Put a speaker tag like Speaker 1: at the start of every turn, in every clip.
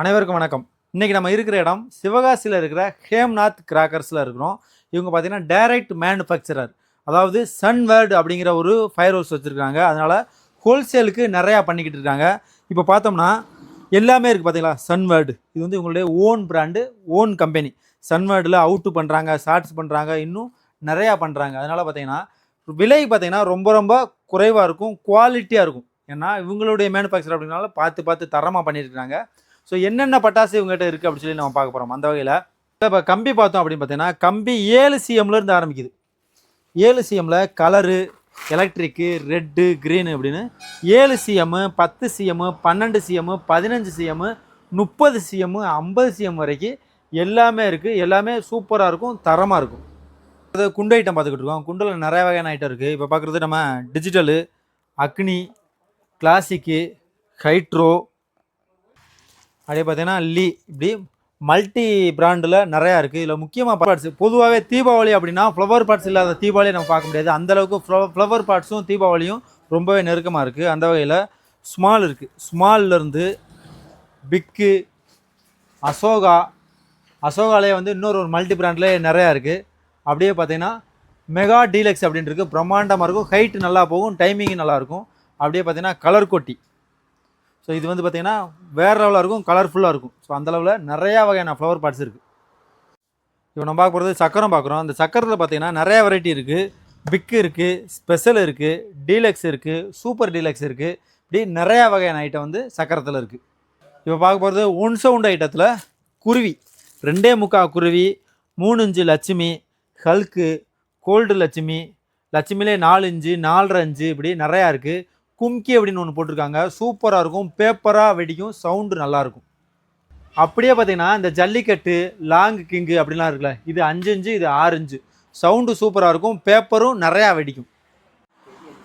Speaker 1: அனைவருக்கும் வணக்கம். இன்றைக்கி நம்ம இருக்கிற இடம் சிவகாசியில் இருக்கிற ஹேம்நாத் கிராக்கர்ஸில் இருக்கிறோம். இவங்க பார்த்தீங்கன்னா டைரக்ட் மேனுஃபேக்சரர் அதாவது சன்வேர்டு அப்படிங்கிற ஒரு ஃபயர் ஹவுஸ் வச்சுருக்காங்க. அதனால் ஹோல்சேலுக்கு நிறையா பண்ணிக்கிட்டு இருக்காங்க. இப்போ பார்த்தோம்னா எல்லாமே இருக்குது பார்த்தீங்களா சன்வேர்டு இது வந்து இவங்களுடைய ஓன் பிராண்டு ஓன் கம்பெனி சன்வேர்டில் அவுட்டு பண்ணுறாங்க ஷார்ட்ஸ் பண்ணுறாங்க இன்னும் நிறையா பண்ணுறாங்க அதனால் பார்த்தீங்கன்னா விலை பார்த்தீங்கன்னா ரொம்ப ரொம்ப குறைவாக இருக்கும் குவாலிட்டியாக இருக்கும். ஏன்னா இவங்களுடைய மேனுஃபேக்சர் அப்படின்னால பார்த்து பார்த்து தரமாக பண்ணியிருக்கிறாங்க ஸோ என்னென்ன பட்டாசு இவங்ககிட்ட இருக்குது அப்படின்னு சொல்லி நம்ம பார்க்க போகிறோம் அந்த வகையில் இப்போ கம்பி பார்த்தோம் அப்படின்னு பார்த்தீங்கன்னா கம்பி ஏழு சிஎம்லேருந்து ஆரம்பிக்குது. ஏழு சிஎம்மில் கலரு எலக்ட்ரிக்கு ரெட்டு க்ரீனு அப்படின்னு ஏழு சிஎம்மு பத்து சிஎம்மு பன்னெண்டு சிஎம்மு பதினஞ்சு சிஎம்மு முப்பது சிஎம்மு ஐம்பது சிஎம் வரைக்கும் எல்லாமே இருக்குது எல்லாமே சூப்பராக இருக்கும் தரமாக இருக்கும். அது குண்டு ஐட்டம் பார்த்துக்கிட்டு இருக்கோம். குண்டில் நிறைய வகையான ஐட்டம் இருக்குது இப்போ பார்க்குறது நம்ம டிஜிட்டலு அக்னி கிளாசிக்கு ஹைட்ரோ அப்படியே பார்த்தீங்கன்னா லீ இப்படி மல்டி பிராண்டில் நிறையா இருக்குது இதில் முக்கியமாக பார்ட்ஸ் பொதுவாகவே தீபாவளி அப்படின்னா ஃப்ளவர் பார்ட்ஸ் இல்லாத தீபாவளியை நம்ம பார்க்க முடியாது. அந்தளவுக்கு ஃப்ளவர் பார்ட்ஸும் தீபாவளியும் ரொம்பவே நெருக்கமாக இருக்குது அந்த வகையில் ஸ்மால் இருக்குது ஸ்மால்லேருந்து பிக்கு அசோகா அசோகாலே வந்து இன்னொரு ஒரு மல்டி பிராண்ட்லேயே நிறையா இருக்குது அப்படியே பார்த்தீங்கன்னா மெகா டீலக்ஸ் அப்படின்ட்டு இருக்குது பிரம்மாண்டமாக இருக்கும். ஹைட்டு நல்லா போகும். டைமிங்கும் நல்லாயிருக்கும் அப்படியே பார்த்தீங்கன்னா கலர் கொட்டி. ஸோ இது வந்து பார்த்திங்கன்னா வேறு லெவலாக இருக்கும் கலர்ஃபுல்லாக இருக்கும். ஸோ அந்தளவில் நிறையா வகையான ஃப்ளவர் பார்ட்ஸ் இருக்குது இப்போ நம்ம பார்க்க போகிறது சக்கரம் பார்க்குறோம். அந்த சக்கரத்தில் பார்த்தீங்கன்னா நிறைய வெரைட்டி இருக்குது பிக்கு இருக்குது ஸ்பெஷல் இருக்குது டீலக்ஸ் இருக்குது சூப்பர் டீலக்ஸ் இருக்குது இப்படி நிறையா வகையான ஐட்டம் வந்து சக்கரத்தில் இருக்குது இப்போ பார்க்க போகிறது ஒன் சவுண்ட் ஐட்டத்தில் குருவி. ரெண்டே முக்கா குருவி மூணு inch Lakshmi Hulk gold Lakshmi லட்சுமிலே நாலு இஞ்சு நாலரை இஞ்சு இப்படி நிறையா இருக்குது கும்கி அப்படின்னு ஒன்று போட்டிருக்காங்க. சூப்பராக இருக்கும். பேப்பராக வெடிக்கும். சவுண்டு நல்லாயிருக்கும். அப்படியே பார்த்தீங்கன்னா இந்த ஜல்லிக்கட்டு லாங் கிங்கு அப்படிலாம் இருக்குல்ல இது அஞ்சு இஞ்சு இது ஆறு இஞ்சு. சவுண்டு சூப்பராக இருக்கும். பேப்பரும் நிறையா வெடிக்கும்.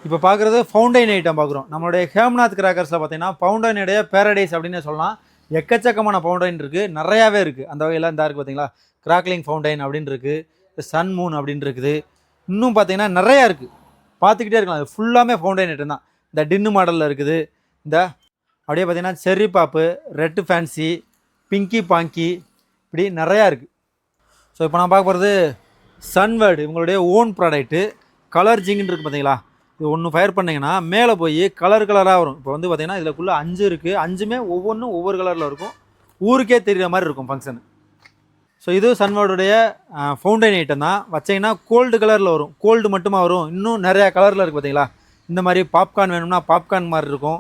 Speaker 1: இப்போ பார்க்குறது ஃபவுண்டைன் ஐட்டம் பார்க்குறோம் நம்மளுடைய ஹேம்நாத் கிராக்கர்ஸில் பார்த்தீங்கன்னா ஃபவுண்டைனுடைய பேரடைஸ் அப்படின்னு சொல்லலாம். எக்கச்சக்கமான ஃபவுண்டைன் இருக்குது நிறையாவே இருக்குது அந்த வகையில் இந்த இருக்குது பார்த்தீங்களா? கிராக்லிங் ஃபவுண்டைன் அப்படின்னு இருக்குது சன் மூன் அப்படின்னு இருக்குது. இன்னும் பார்த்தீங்கன்னா நிறையா இருக்குது பார்த்துக்கிட்டே இருக்கலாம். அது ஃபுல்லாமே ஃபவுண்டைன் ஐட்டம் தான். இந்த டின்னு மாடலில் இருக்குது. இந்த அப்படியே பார்த்தீங்கன்னா செர்ரி பாப்பு ரெட்டு ஃபேன்சி பிங்கி பாங்கி இப்படி நிறையா இருக்குது ஸோ இப்போ நான் பார்க்க போகிறது சன்வேர்டு இவங்களுடைய ஓன் ப்ராடக்ட்டு கலர் ஜிங்குன்னு இருக்குது பார்த்தீங்களா இது ஒன்று ஃபயர் பண்ணிங்கன்னா மேலே போய் கலர் கலராக வரும். இப்போ வந்து பார்த்திங்கன்னா இதுக்குள்ளே அஞ்சு இருக்குது அஞ்சுமே ஒவ்வொன்றும் ஒவ்வொரு கலரில் இருக்கும். ஊருக்கே தெரிகிற மாதிரி இருக்கும் ஃபங்க்ஷன் ஸோ இது சன்வேர்டுடைய ஃபவுண்டைன் ஐட்டம் தான். வச்சிங்கன்னா கோல்டு கலரில் வரும். கோல்டு மட்டுமா வரும். இன்னும் நிறையா கலரில் இருக்குது பார்த்தீங்களா இந்த மாதிரி பாப்கார்ன் வேணும்னா பாப்கார்ன் மாதிரி இருக்கும்.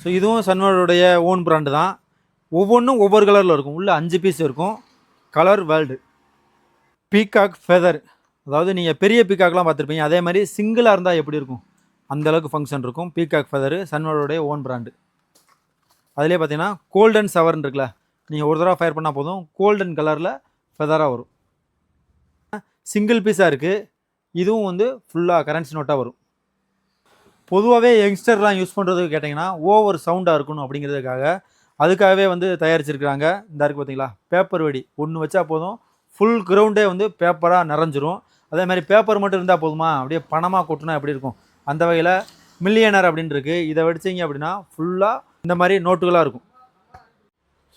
Speaker 1: ஸோ இதுவும் சன்வேர்டுடைய ஓன் பிராண்டு தான். ஒவ்வொன்றும் ஒவ்வொரு கலரில் இருக்கும். உள்ளே அஞ்சு பீஸ் இருக்கும். கலர் வேர்ல்டு பீகாக் ஃபெதர் அதாவது நீங்கள் பெரிய பீகாக்லாம் பார்த்துருப்பீங்க. அதே மாதிரி சிங்கிளாக இருந்தால் எப்படி இருக்கும்? அந்த அளவுக்கு ஃபங்க்ஷன் இருக்கும். பீகாக் ஃபெதரு சன்வேர்டுடைய ஓன் பிராண்டு அதிலே பார்த்தீங்கன்னா கோல்டன் சவர்னு இருக்குல்ல. நீங்கள் ஒரு தடவை ஃபயர் பண்ணால் போதும். கோல்டன் கலரில் ஃபெதராக வரும். சிங்கிள் பீஸாக இருக்குது இதுவும் வந்து ஃபுல்லாக கரன்சி நோட்டாக வரும். பொதுவாகவே யங்ஸ்டர்லாம் யூஸ் பண்ணுறது கேட்டிங்கன்னா ஓவர் சவுண்டாக இருக்கணும் அப்படிங்கிறதுக்காக அதுக்காகவே வந்து தயாரிச்சிருக்கிறாங்க. இந்த இருக்குது பார்த்தீங்களா பேப்பர் வெடி. ஒன்று வச்சா போதும். ஃபுல் கிரவுண்டே வந்து பேப்பராக நிறைஞ்சிரும். அதே மாதிரி பேப்பர் மட்டும் இருந்தால் போதுமா? அப்படியே பணமாக கொட்டினா எப்படி இருக்கும்? அந்த வகையில் மில்லியனர் அப்படின்னு இருக்குது இதை வெடிச்சிங்க அப்படின்னா ஃபுல்லாக இந்த மாதிரி நோட்டுகளாக இருக்கும்.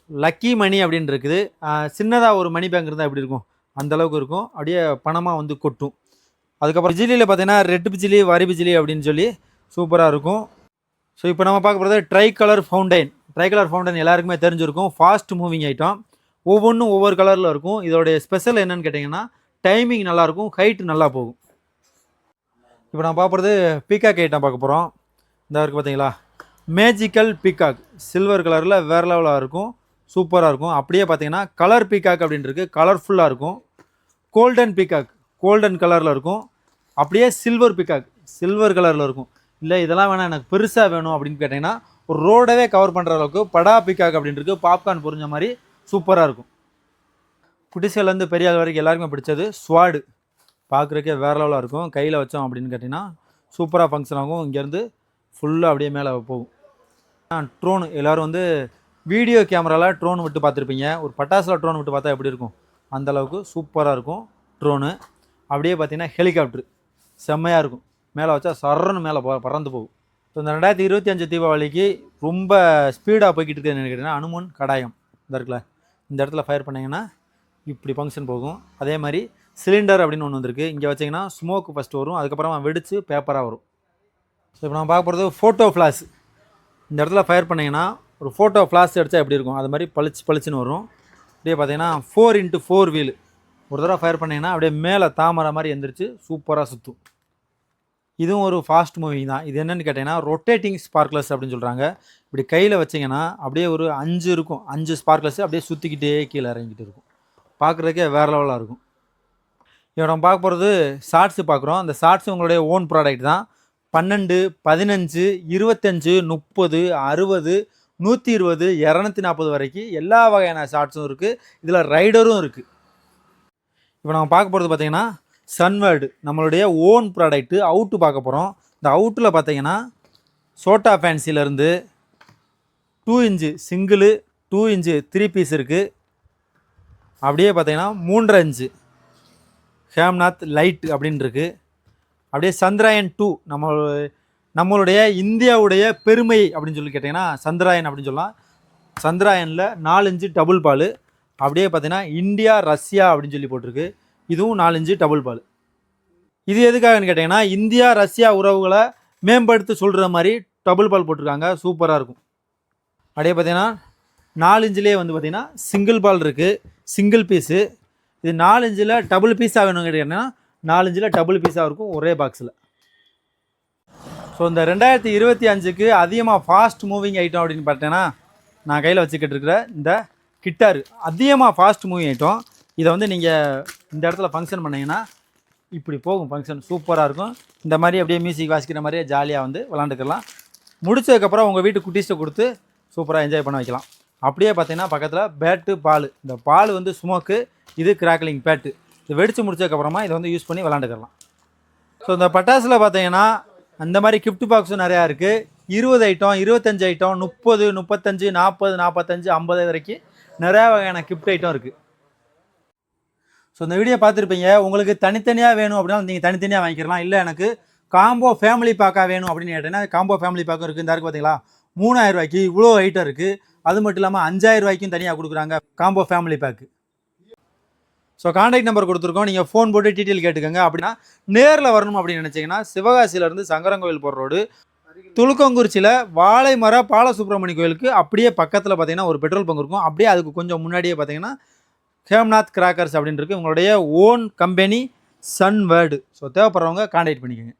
Speaker 1: லக்கி மணி அப்படின்னு இருக்குது. சின்னதாக ஒரு மணி பேங்க் இருந்தால் எப்படி இருக்கும்? அந்த அளவுக்கு இருக்கும். அப்படியே பணமாக வந்து கொட்டும். அதுக்கப்புறம் பிஜிலியில் பார்த்தீங்கன்னா ரெட் பிஜிலி வரி பிஜிலி அப்படின்னு சொல்லி சூப்பராக இருக்கும். ஸோ இப்போ நம்ம பார்க்க போகிறது try colour fountain try colour fountain எல்லாருக்குமே தெரிஞ்சிருக்கும். ஃபாஸ்ட் மூவிங் ஐட்டம் ஒவ்வொன்றும் ஒவ்வொரு கலரில் இருக்கும். இதோடைய ஸ்பெஷல் என்னன்னு கேட்டிங்கன்னா டைமிங் நல்லாயிருக்கும் ஹைட் நல்லா போகும். இப்போ நான் பார்க்குறது பீகாக் ஐட்டம் பார்க்க போகிறோம் இந்த இருக்குது பார்த்தீங்களா மேஜிக்கல் பீகாக் சில்வர் கலரில் வேறு லெவலாக இருக்கும். சூப்பராக இருக்கும். அப்படியே பார்த்தீங்கன்னா கலர் பீகாக் அப்படின்னு இருக்குது கலர்ஃபுல்லாக இருக்கும். கோல்டன் பீகாக் கோல்டன் கலரில் இருக்கும். அப்படியே சில்வர் பீகாக் சில்வர் கலரில் இருக்கும். இல்லை இதெல்லாம் வேணாம் எனக்கு பெருசாக வேணும் அப்படின்னு கேட்டிங்கன்னா ஒரு ரோடவே கவர் பண்ணுற அளவுக்கு படா பிக்காக் அப்படின்னு இருக்குது பாப்கார்ன் புரிஞ்ச மாதிரி சூப்பராக இருக்கும். குட்டிசேலேருந்து பெரிய ஆள் வரைக்கும் எல்லாருக்குமே பிடிச்சது ஸ்வாடு. பார்க்குறக்கே வேறு லெவலாக இருக்கும். கையில் வச்சோம் அப்படின்னு கேட்டிங்கன்னா சூப்பராக ஃபங்க்ஷன் ஆகும். இங்கேருந்து ஃபுல்லாக அப்படியே மேலே போகும். ட்ரோனு எல்லோரும் வந்து வீடியோ கேமராவில் ட்ரோன் விட்டு பார்த்துருப்பீங்க. ஒரு பட்டாசில் ட்ரோன் விட்டு பார்த்தா எப்படி இருக்கும்? அந்தளவுக்கு சூப்பராக இருக்கும். ட்ரோனு அப்படியே பார்த்தீங்கன்னா ஹெலிகாப்டர் செம்மையாக இருக்கும். மேலே வச்சா சரன்னு மேலே பறந்து போகும். ஸோ இந்த ரெண்டாயிரத்தி இருபத்தி அஞ்சு தீபாவளிக்கு ரொம்ப ஸ்பீடாக போய்கிட்டு இருக்குதுன்னு கேட்டிங்கன்னா அனுமன் கடாயம் இந்த இருக்குல்ல இந்த இடத்துல ஃபயர் பண்ணிங்கன்னா இப்படி ஃபங்க்ஷன் போகும். அதே மாதிரி சிலிண்டர் அப்படின்னு ஒன்று வந்திருக்கு. இங்கே வச்சிங்கன்னா ஸ்மோக்கு ஃபஸ்ட்டு வரும் அதுக்கப்புறமா வெடித்து பேப்பராக வரும். ஸோ இப்போ நம்ம பார்க்க போகிறது ஃபோட்டோ ஃப்ளாஷ் இந்த இடத்துல ஃபயர் பண்ணிங்கன்னா ஒரு ஃபோட்டோ ஃப்ளாஷ் அடித்தா எப்படி இருக்கும்? அது மாதிரி பளிச்சு பளிச்சுன்னு வரும். அப்படியே பார்த்தீங்கன்னா ஃபோர் இன்ட்டு ஃபோர் வீல் ஒரு தடவை ஃபயர் பண்ணிங்கன்னா அப்படியே மேலே தாமரை மாதிரி எந்திரிச்சு சூப்பராக சுற்றும் இதுவும் ஒரு ஃபாஸ்ட் மூவிங் தான். இது என்னென்னு கேட்டிங்கன்னா ரொட்டேட்டிங் ஸ்பார்க்லஸ் அப்படின்னு சொல்கிறாங்க இப்படி கையில் வச்சிங்கன்னா அப்படியே ஒரு அஞ்சு இருக்கும். அஞ்சு ஸ்பார்க்லஸ் அப்படியே சுற்றிக்கிட்டே கீழே இறங்கிட்டு இருக்கும். பார்க்குறதுக்கே வேறு லெவலாக இருக்கும். இப்போ நம்ம பார்க்க போகிறது ஷார்ட்ஸு பார்க்குறோம். அந்த ஷார்ட்ஸ் உங்களுடைய ஓன் ப்ராடக்ட் தான். பன்னெண்டு பதினஞ்சு இருபத்தஞ்சு முப்பது அறுபது நூற்றி இருபது இரநூத்தி நாற்பது வரைக்கும் எல்லா வகையான ஷார்ட்ஸும் இருக்குது இதில் ரைடரும் இருக்குது இப்போ நம்ம பார்க்க போகிறது பார்த்தீங்கன்னா சன்வேர்டு நம்மளுடைய ஓன் ப்ராடக்ட்டு அவுட்டு பார்க்க போகிறோம் இந்த அவுட்டில் பார்த்தீங்கன்னா சோட்டா ஃபேன்சிலேருந்து two inch single two inch three piece இருக்குது அப்படியே பார்த்தீங்கன்னா மூன்றரை இன்ச்சு ஹேம்நாத் லைட் அப்படின்ருக்கு அப்படியே சந்திராயன் டூ நம்ம நம்மளுடைய இந்தியாவுடைய பெருமை அப்படின்னு சொல்லி கேட்டிங்கன்னா சந்திராயன் அப்படின்னு சொல்லலாம். சந்திராயனில் நாலு இன்ச்சு டபுள் பால். அப்படியே பார்த்தீங்கன்னா இந்தியா ரஷ்யா அப்படின்னு சொல்லி போட்டிருக்கு. இதுவும் நாலஞ்சு டபுள் பால் இது எதுக்காகன்னு கேட்டிங்கன்னா இந்தியா ரஷ்யா உறவுகளை மேம்படுத்தி சொல்கிற மாதிரி டபுள் பால் போட்டிருக்காங்க. சூப்பராக இருக்கும். அப்படியே பார்த்தீங்கன்னா நாலஞ்சுலேயே வந்து பார்த்திங்கன்னா சிங்கிள் பால் இருக்குது சிங்கிள் பீஸு இது நாலஞ்சில் டபுள் பீஸாக வேணும்னு கேட்டிங்கன்னா நாலஞ்சில் டபுள் பீஸாக இருக்கும் ஒரே பாக்ஸில் ஸோ இந்த ரெண்டாயிரத்தி இருபத்தி அஞ்சுக்கு அதிகமாக ஃபாஸ்ட் மூவிங் ஐட்டம் அப்படின்னு பார்த்தீங்கன்னா நான் கையில் வச்சுக்கிட்டு இருக்கிற இந்த கிட்டாரு. அதிகமாக ஃபாஸ்ட் மூவிங் ஐட்டம் இதை வந்து நீங்கள் இந்த இடத்துல ஃபங்க்ஷன் பண்ணிங்கன்னா இப்படி போகும் ஃபங்க்ஷன் சூப்பராக இருக்கும். இந்த மாதிரி அப்படியே மியூசிக் வாசிக்கிற மாதிரியே ஜாலியாக வந்து விளாண்டுக்கலாம். முடிச்சதுக்கப்புறம் உங்கள் வீட்டு குட்டீஸை கொடுத்து சூப்பராக என்ஜாய் பண்ண வைக்கலாம். அப்படியே பார்த்தீங்கன்னா பக்கத்தில் பேட்டு பால். இந்த பால் வந்து ஸ்மோக்கு இது கிராக்லிங் பேட்டு இது வெடித்து முடிச்சதுக்கப்புறமா இதை வந்து யூஸ் பண்ணி விளாண்டுக்கலாம். ஸோ இந்த பட்டாசில் பார்த்தீங்கன்னா அந்த மாதிரி கிஃப்ட் பாக்ஸும் நிறையா இருக்குது இருபது ஐட்டம் இருபத்தஞ்சு ஐட்டம் முப்பது முப்பத்தஞ்சு நாற்பது நாற்பத்தஞ்சு ஐம்பது வரைக்கும் நிறையா வகையான கிஃப்ட் ஐட்டம் இருக்குது ஸோ இந்த வீடியோ பார்த்துருப்பீங்க. உங்களுக்கு தனித்தனியாக வேணும் அப்படின்னா நீங்கள் தனித்தனியாக வாங்கிக்கலாம். இல்லை எனக்கு காம்போ ஃபேமிலி பேக்காக வேணும் அப்படின்னு கேட்டேன்னா காம்போ ஃபேமிலி பேக்கும் இருக்குது இந்த இருக்கு பார்த்தீங்களா மூணாயிரம் ரூபாய்க்கு இவ்வளோ ஐட்டம் இருக்குது அது மட்டும் இல்லாமல் அஞ்சாயிரம் ரூபாய்க்கும் தனியாக கொடுக்குறாங்க combo family pack so contact number கொடுத்துருக்கோம். நீங்கள் ஃபோன் போட்டு டீட்டெயில் கேட்டுக்கோங்க. அப்படின்னா நேரில் வரணும் அப்படின்னு நினச்சிங்கன்னா சிவகாசியிலேருந்து சங்கரங்கோவில் போகிற ரோடு துளுக்கங்குறிச்சியில் வாழைமர பாலசுப்ரமணி கோயிலுக்கு அப்படியே பக்கத்தில் பார்த்தீங்கன்னா ஒரு பெட்ரோல் பங்க் இருக்கும். அப்படியே அதுக்கு கொஞ்சம் முன்னாடியே பார்த்தீங்கன்னா ஹேம்நாத் கிராக்கர்ஸ் அப்படின்னு இருக்குது உங்களுடைய own company Sunward so தேவைப்படுறவங்க கான்டாக்ட் பண்ணிக்கோங்க.